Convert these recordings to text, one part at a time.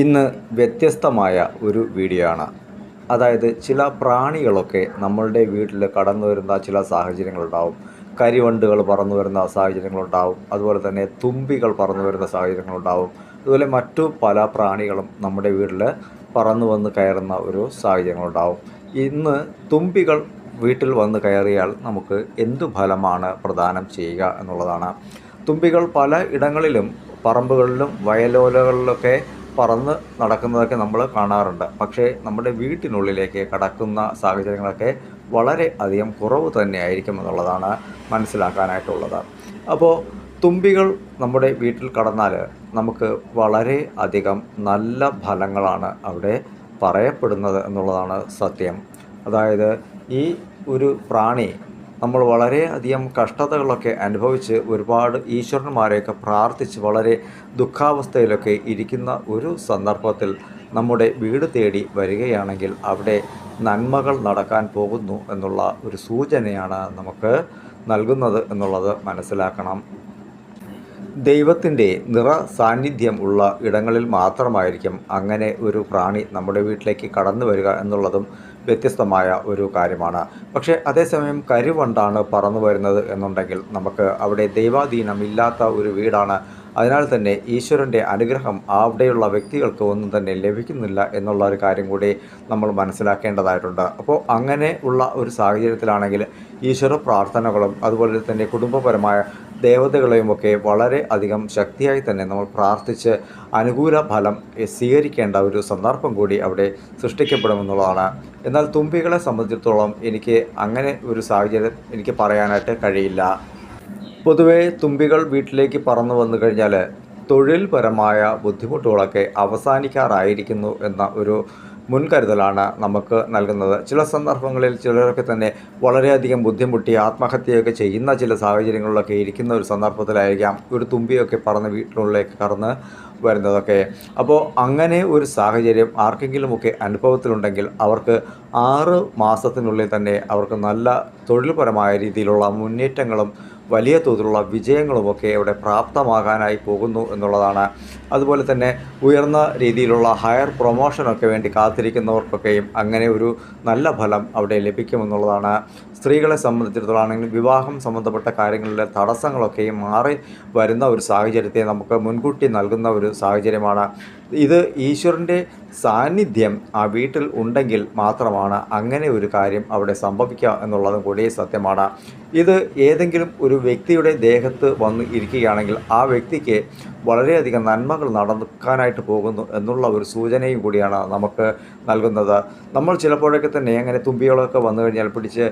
ഇന്ന് വ്യത്യസ്തമായ ഒരു വീഡിയോ ആണ്. അതായത് ചില പ്രാണികളൊക്കെ നമ്മളുടെ വീട്ടിൽ കടന്നു വരുന്ന ചില സാഹചര്യങ്ങളുണ്ടാവും കരിവണ്ടുകൾ പറന്നു വരുന്ന സാഹചര്യങ്ങളുണ്ടാവും അതുപോലെ തന്നെ തുമ്പികൾ പറന്നു വരുന്ന സാഹചര്യങ്ങളുണ്ടാവും അതുപോലെ മറ്റു പല പ്രാണികളും നമ്മുടെ വീട്ടിൽ പറന്നു വന്ന് കയറുന്ന ഒരു സാഹചര്യങ്ങളുണ്ടാവും ഇന്ന് തുമ്പികൾ വീട്ടിൽ വന്ന് കയറിയാൽ നമുക്ക് എന്തു ഫലമാണ് പ്രദാനം ചെയ്യുക എന്നുള്ളതാണ്. തുമ്പികൾ പല ഇടങ്ങളിലും പറമ്പുകളിലും വയലോലകളിലൊക്കെ പറന്ന് നടക്കുന്നതൊക്കെ നമ്മൾ കാണാറുണ്ട്. പക്ഷേ നമ്മുടെ വീട്ടിനുള്ളിലേക്ക് കടക്കുന്ന സാഹചര്യങ്ങളൊക്കെ വളരെ അധികം കുറവ് തന്നെയായിരിക്കും എന്നുള്ളതാണ് മനസ്സിലാക്കാനായിട്ടുള്ളത്. അപ്പോൾ തുമ്പികൾ നമ്മുടെ വീട്ടിൽ കടന്നാൽ നമുക്ക് വളരെ അധികം നല്ല ഫലങ്ങളാണ് അവിടെ പറയപ്പെടുന്നത് എന്നുള്ളതാണ് സത്യം. അതായത് ഈ ഒരു പ്രാണി നമ്മൾ വളരെയധികം കഷ്ടതകളൊക്കെ അനുഭവിച്ച് ഒരുപാട് ഈശ്വരന്മാരെയൊക്കെ പ്രാർത്ഥിച്ച് വളരെ ദുഃഖാവസ്ഥയിലൊക്കെ ഇരിക്കുന്ന ഒരു സന്ദർഭത്തിൽ നമ്മുടെ വീട് തേടി വരികയാണെങ്കിൽ അവിടെ നന്മകൾ നടക്കാൻ പോകുന്നു എന്നുള്ള ഒരു സൂചനയാണ് നമുക്ക് നൽകുന്നത് എന്നുള്ളത് മനസ്സിലാക്കണം. ദൈവത്തിന്റെ നിറ സാന്നിധ്യം ഉള്ള ഇടങ്ങളിൽ മാത്രമായിരിക്കും അങ്ങനെ ഒരു പ്രാണി നമ്മുടെ വീട്ടിലേക്ക് കടന്നു വരിക എന്നുള്ളതും വ്യത്യസ്തമായ ഒരു കാര്യമാണ്. പക്ഷേ അതേസമയം കരുവണ്ടാണ് പറന്നു വരുന്നത് എന്നുണ്ടെങ്കിൽ നമുക്ക് അവിടെ ദൈവാധീനമില്ലാത്ത ഒരു വീടാണ്. അതിനാൽ തന്നെ ഈശ്വരന്റെ അനുഗ്രഹം അവിടെയുള്ള വ്യക്തികൾക്ക് ഒന്നും തന്നെ ലഭിക്കുന്നില്ല എന്നുള്ള ഒരു കാര്യം കൂടി നമ്മൾ മനസ്സിലാക്കേണ്ടതായിട്ടുണ്ട്. അപ്പോൾ അങ്ങനെ ഉള്ള ഒരു സാഹചര്യത്തിലാണെങ്കിൽ ഈശ്വര പ്രാർത്ഥനകളും അതുപോലെ തന്നെ കുടുംബപരമായ ദേവതകളെയുമൊക്കെ വളരെ അധികം ശക്തിയായി തന്നെ നമ്മൾ പ്രാർത്ഥിച്ച് അനുകൂല ഫലം സ്വീകരിക്കേണ്ട ഒരു സന്ദർഭം കൂടി അവിടെ സൃഷ്ടിക്കപ്പെടുമെന്നുള്ളതാണ്. എന്നാൽ തുമ്പികളെ സംബന്ധിച്ചിടത്തോളം എനിക്ക് അങ്ങനെ ഒരു സാഹചര്യം എനിക്ക് പറയാനായിട്ട് കഴിയില്ല. പൊതുവേ തുമ്പികൾ വീട്ടിലേക്ക് പറന്നു വന്നു കഴിഞ്ഞാൽ തൊഴിൽപരമായ ബുദ്ധിമുട്ടുകളൊക്കെ അവസാനിക്കാറായിരിക്കുന്നു എന്ന ഒരു മുൻകരുതലാണ് നമുക്ക് നൽകുന്നത്. ചില സന്ദർഭങ്ങളിൽ ചിലരൊക്കെ തന്നെ വളരെയധികം ബുദ്ധിമുട്ടി ആത്മഹത്യയൊക്കെ ചെയ്യുന്ന ചില സാഹചര്യങ്ങളിലൊക്കെ ഇരിക്കുന്ന ഒരു സന്ദർഭത്തിലായിരിക്കാം ഒരു തുമ്പിയൊക്കെ പറന്ന് വീട്ടിനുള്ളിലേക്ക് കടന്ന് വരുന്നതൊക്കെ. അപ്പോൾ അങ്ങനെ ഒരു സാഹചര്യം ആർക്കെങ്കിലുമൊക്കെ അനുഭവത്തിലുണ്ടെങ്കിൽ അവർക്ക് ആറ് മാസത്തിനുള്ളിൽ തന്നെ അവർക്ക് നല്ല തൊഴിൽപരമായ രീതിയിലുള്ള മുന്നേറ്റങ്ങളും വലിയ തോതിലുള്ള വിജയങ്ങളുമൊക്കെ ഇവിടെ പ്രാപ്തമാകാനായി പോകുന്നു എന്നുള്ളതാണ്. അതുപോലെ തന്നെ ഉയർന്ന രീതിയിലുള്ള ഹയർ പ്രൊമോഷനൊക്കെ വേണ്ടി കാത്തിരിക്കുന്നവർക്കൊക്കെയും അങ്ങനെ ഒരു നല്ല ഫലം അവിടെ ലഭിക്കുമെന്നുള്ളതാണ്. സ്ത്രീകളെ സംബന്ധിച്ചിടത്തോളാണെങ്കിൽ വിവാഹം സംബന്ധപ്പെട്ട കാര്യങ്ങളിലെ തടസ്സങ്ങളൊക്കെയും മാറി വരുന്ന ഒരു സാഹചര്യത്തെ നമുക്ക് മുൻകൂട്ടി നൽകുന്ന ഒരു സാഹചര്യമാണ്. ഇത് ഈശ്വരന്റെ സാന്നിധ്യം ആ വീട്ടിൽ ഉണ്ടെങ്കിൽ മാത്രമാണ് അങ്ങനെ ഒരു കാര്യം അവിടെ സംഭവിക്കുക എന്നുള്ളതും കൂടി സത്യമാണ്. ഇത് ഏതെങ്കിലും ഒരു വ്യക്തിയുടെ ദേഹത്ത് വന്ന് ഇരിക്കുകയാണെങ്കിൽ ആ വ്യക്തിക്ക് വളരെയധികം നന്മകൾ നടക്കാനായിട്ട് പോകുന്നു എന്നുള്ള ഒരു സൂചനയും കൂടിയാണ് നമുക്ക് നൽകുന്നത്. നമ്മൾ ചിലപ്പോഴൊക്കെ തന്നെ അങ്ങനെ തുമ്പികളൊക്കെ വന്നു കഴിഞ്ഞാൽ പിടിച്ച്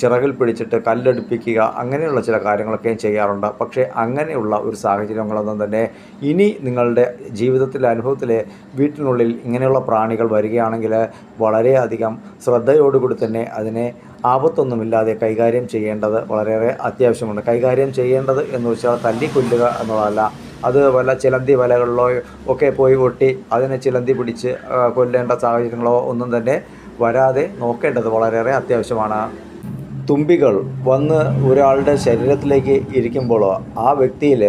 ചിറകിൽ പിടിച്ചിട്ട് കല്ലെടുപ്പിക്കുക അങ്ങനെയുള്ള ചില കാര്യങ്ങളൊക്കെ ചെയ്യാറുണ്ട്. പക്ഷേ അങ്ങനെയുള്ള ഒരു സാഹചര്യങ്ങളൊന്നും തന്നെ ഇനി നിങ്ങളുടെ ജീവിതത്തിലെ അനുഭവത്തിലെ വീട്ടിനുള്ളിൽ ഇങ്ങനെയുള്ള പ്രാണികൾ വരികയാണെങ്കിൽ വളരെയധികം ശ്രദ്ധയോടുകൂടി തന്നെ അതിനെ ആപത്തൊന്നുമില്ലാതെ കൈകാര്യം ചെയ്യേണ്ടത് വളരെയേറെ അത്യാവശ്യമുണ്ട്. കൈകാര്യം ചെയ്യേണ്ടത് എന്ന് വെച്ചാൽ തല്ലിക്കൊല്ലുക എന്നുള്ളതല്ല. അത് വല്ല ചിലന്തി വലകളിലോ ഒക്കെ പോയി ഒട്ടി അതിനെ ചിലന്തി പിടിച്ച് കൊല്ലേണ്ട സാഹചര്യങ്ങളോ ഒന്നും തന്നെ വരാതെ നോക്കേണ്ടത് വളരെയേറെ അത്യാവശ്യമാണ്. തുമ്പികൾ വന്ന് ഒരാളുടെ ശരീരത്തിലേക്ക് ഇരിക്കുമ്പോൾ ആ വ്യക്തിയിൽ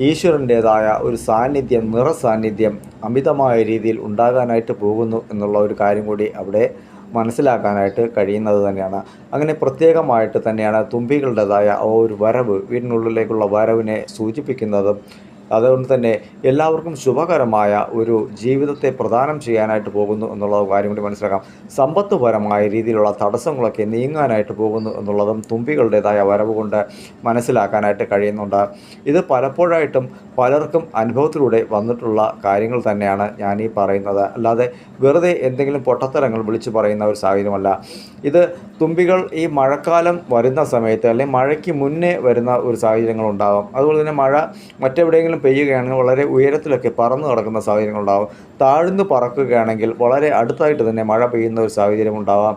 ഈശ്വരന്റേതായ ഒരു സാന്നിധ്യം നിറ സാന്നിധ്യം അമിതമായ രീതിയിൽ ഉണ്ടാകാനായിട്ട് പോകുന്നു എന്നുള്ള ഒരു കാര്യം കൂടി അവിടെ മനസ്സിലാക്കാനായിട്ട് കഴിയുന്നത് തന്നെയാണ്. അങ്ങനെ പ്രത്യേകമായിട്ട് തന്നെയാണ് തുമ്പികളുടേതായ ആ ഒരു വരവ് വീടിനുള്ളിലേക്കുള്ള വരവിനെ സൂചിപ്പിക്കുന്നതും അതുകൊണ്ട് തന്നെ എല്ലാവർക്കും ശുഭകരമായ ഒരു ജീവിതത്തെ പ്രദാനം ചെയ്യാനായിട്ട് പോകുന്നു എന്നുള്ള കാര്യം കൂടി മനസ്സിലാക്കാം. സമ്പത്തുപരമായ രീതിയിലുള്ള തടസ്സങ്ങളൊക്കെ നീങ്ങാനായിട്ട് പോകുന്നു എന്നുള്ളതും തുമ്പികളുടേതായ വരവ് കൊണ്ട് മനസ്സിലാക്കാനായിട്ട് കഴിയുന്നുണ്ട്. ഇത് പലപ്പോഴായിട്ടും പലർക്കും അനുഭവത്തിലൂടെ വന്നിട്ടുള്ള കാര്യങ്ങൾ തന്നെയാണ് ഞാൻ ഈ പറയുന്നത്. അല്ലാതെ വെറുതെ എന്തെങ്കിലും പൊട്ടത്തരങ്ങൾ വിളിച്ചു പറയുന്ന ഒരു സാഹചര്യമല്ല. ഇത് തുമ്പികൾ ഈ മഴക്കാലം വരുന്ന സമയത്ത് അല്ലെങ്കിൽ മഴയ്ക്ക് മുന്നേ വരുന്ന ഒരു സാഹചര്യങ്ങളുണ്ടാകും അതുപോലെ തന്നെ മഴ മറ്റെവിടെയെങ്കിലും പെയ്യുകയാണെങ്കിൽ വളരെ ഉയരത്തിലൊക്കെ പറന്നു കിടക്കുന്ന സാഹചര്യങ്ങളുണ്ടാവും താഴ്ന്നു പറക്കുകയാണെങ്കിൽ വളരെ അടുത്തായിട്ട് തന്നെ മഴ പെയ്യുന്ന ഒരു സാഹചര്യം ഉണ്ടാവാം.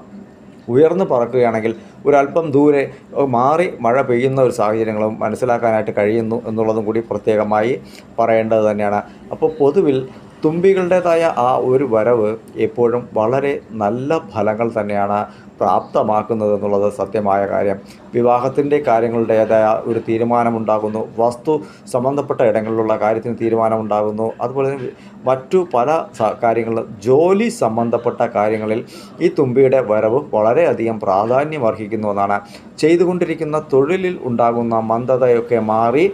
ഉയർന്ന് പറക്കുകയാണെങ്കിൽ ഒരല്പം ദൂരെ മാറി മഴ പെയ്യുന്ന ഒരു സാഹചര്യങ്ങളും മനസ്സിലാക്കാനായിട്ട് കഴിയുന്നു എന്നുള്ളതും കൂടി പ്രത്യേകമായി പറയേണ്ടത് തന്നെയാണ്. അപ്പോൾ പൊതുവിൽ തുമ്പികളുടേതായ ആ ഒരു വരവ് എപ്പോഴും വളരെ നല്ല ഫലങ്ങൾ തന്നെയാണ് പ്രാപ്തമാക്കുന്നത് എന്നുള്ളത് സത്യമായ കാര്യം. വിവാഹത്തിന്റെ കാര്യങ്ങളുടേതായ ഒരു തീരുമാനമുണ്ടാകുന്നു. വസ്തു സംബന്ധപ്പെട്ട ഇടങ്ങളിലുള്ള കാര്യത്തിന് തീരുമാനമുണ്ടാകുന്നു. അതുപോലെ തന്നെ മറ്റു പല കാര്യങ്ങളിലും ജോലി സംബന്ധപ്പെട്ട കാര്യങ്ങളിൽ ഈ തുമ്പിയുടെ വരവ് വളരെയധികം പ്രാധാന്യം അർഹിക്കുന്നു എന്നാണ്. ചെയ്തുകൊണ്ടിരിക്കുന്ന തൊഴിലിൽ ഉണ്ടാകുന്ന മന്ദതയൊക്കെ മാറി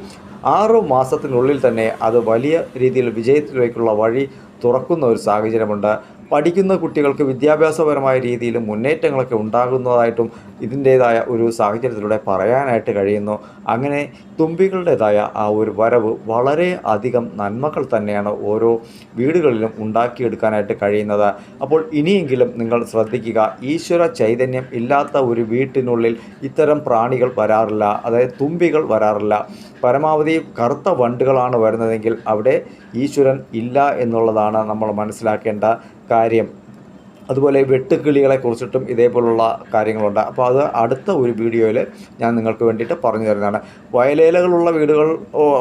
ആറു മാസത്തിനുള്ളിൽ തന്നെ അത് വലിയ രീതിയിൽ വിജയത്തിലേക്കുള്ള വഴി തുറക്കുന്ന ഒരു സാഹചര്യമുണ്ട്. പഠിക്കുന്ന കുട്ടികൾക്ക് വിദ്യാഭ്യാസപരമായ രീതിയിൽ മുന്നേറ്റങ്ങളൊക്കെ ഉണ്ടാകുന്നതായിട്ടും ഇതിന്റേതായ ഒരു സാഹചര്യത്തിലൂടെ പറയാനായിട്ട് കഴിയുന്നു. അങ്ങനെ തുമ്പികളുടേതായ ആ ഒരു വരവ് വളരെ അധികം നന്മകൾ തന്നെയാണ് ഓരോ വീടുകളിലും ഉണ്ടാക്കിയെടുക്കാനായിട്ട് കഴിയുന്നത്. അപ്പോൾ ഇനിയെങ്കിലും നിങ്ങൾ ശ്രദ്ധിക്കുക ഈശ്വര ചൈതന്യം ഇല്ലാത്ത ഒരു വീട്ടിനുള്ളിൽ ഇത്തരം പ്രാണികൾ വരാറില്ല അതായത് തുമ്പികൾ വരാറില്ല. പരമാവധി കറുത്ത വണ്ടുകളാണ് വരുന്നതെങ്കിൽ അവിടെ ഈശ്വരൻ ഇല്ല എന്നുള്ളതാണ് നമ്മൾ മനസ്സിലാക്കേണ്ട കാര്യം. അതുപോലെ വെട്ടുക്കിളികളെ കുറിച്ചിട്ടും ഇതേപോലുള്ള കാര്യങ്ങളുണ്ട്. അപ്പോൾ അത് അടുത്ത ഒരു വീഡിയോയിൽ ഞാൻ നിങ്ങൾക്ക് വേണ്ടിയിട്ട് പറഞ്ഞു തരുന്നതാണ്. വയലേലകളുള്ള വീടുകൾ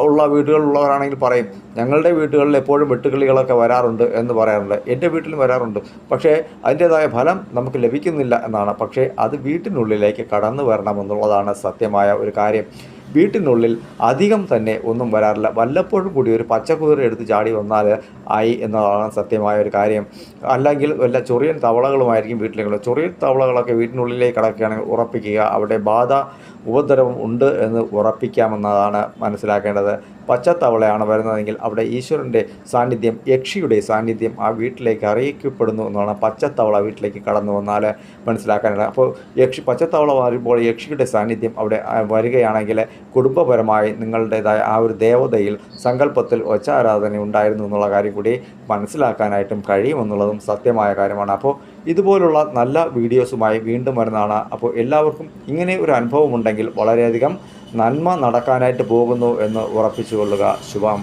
ഉള്ള വീടുകളുള്ളവരാണെങ്കിൽ പറയും ഞങ്ങളുടെ വീടുകളിൽ എപ്പോഴും വെട്ടുക്കിളികളൊക്കെ വരാറുണ്ട് എന്ന് പറയാറുണ്ട്. എന്റെ വീട്ടിലും വരാറുണ്ട്. പക്ഷേ അതിന്റേതായ ഫലം നമുക്ക് ലഭിക്കുന്നില്ല എന്നാണ്. പക്ഷേ അത് വീട്ടിനുള്ളിലേക്ക് കടന്നു വരണമെന്നുള്ളതാണ് സത്യമായ ഒരു കാര്യം. വീട്ടിനുള്ളിൽ അധികം തന്നെ ഒന്നും വരാറില്ല. വല്ലപ്പോഴും കൂടി ഒരു പച്ചക്കുതിര എടുത്ത് ചാടി വന്നാൽ ആയി എന്നതാണ് സത്യമായ ഒരു കാര്യം. അല്ലെങ്കിൽ വല്ല ചൊറിയൻ തവളകളുമായിരിക്കും വീട്ടിലേക്കുള്ളത് ചൊറിയൻ തവളകളൊക്കെ വീട്ടിനുള്ളിലേക്ക് കിടക്കുകയാണെങ്കിൽ ഉറപ്പിക്കുക അവിടെ ബാധ ഉപദ്രവം ഉണ്ട് എന്ന് ഉറപ്പിക്കാമെന്നതാണ് മനസ്സിലാക്കേണ്ടത്. പച്ചത്തവളയാണ് വരുന്നതെങ്കിൽ അവിടെ ഈശ്വരന്റെ സാന്നിധ്യം യക്ഷിയുടെ സാന്നിധ്യം ആ വീട്ടിലേക്ക് അറിയിക്കപ്പെടുന്നു എന്നാണ് പച്ചത്തവള വീട്ടിലേക്ക് കടന്നു വന്നാൽ മനസ്സിലാക്കാനുള്ളത് അപ്പോൾ യക്ഷി പച്ചത്തവള വരുമ്പോൾ യക്ഷിയുടെ സാന്നിധ്യം അവിടെ വരികയാണെങ്കിൽ കുടുംബപരമായി നിങ്ങളുടേതായ ആ ഒരു ദേവതയിൽ സങ്കല്പത്തിൽ ഒച്ചാരാധന ഉണ്ടായിരുന്നു എന്നുള്ള കാര്യം കൂടി മനസ്സിലാക്കാനായിട്ടും കഴിയുമെന്നുള്ളതും സത്യമായ കാര്യമാണ്. അപ്പോൾ ഇതുപോലുള്ള നല്ല വീഡിയോസുമായി വീണ്ടും വരുന്നതാണ്. അപ്പോൾ എല്ലാവർക്കും ഇങ്ങനെ ഒരു അനുഭവം ഉണ്ടെങ്കിൽ വളരെയധികം നന്മ നടക്കാനായിട്ട് പോകുന്നു എന്ന് ഉറപ്പിച്ചുകൊള്ളുക ശുഭം.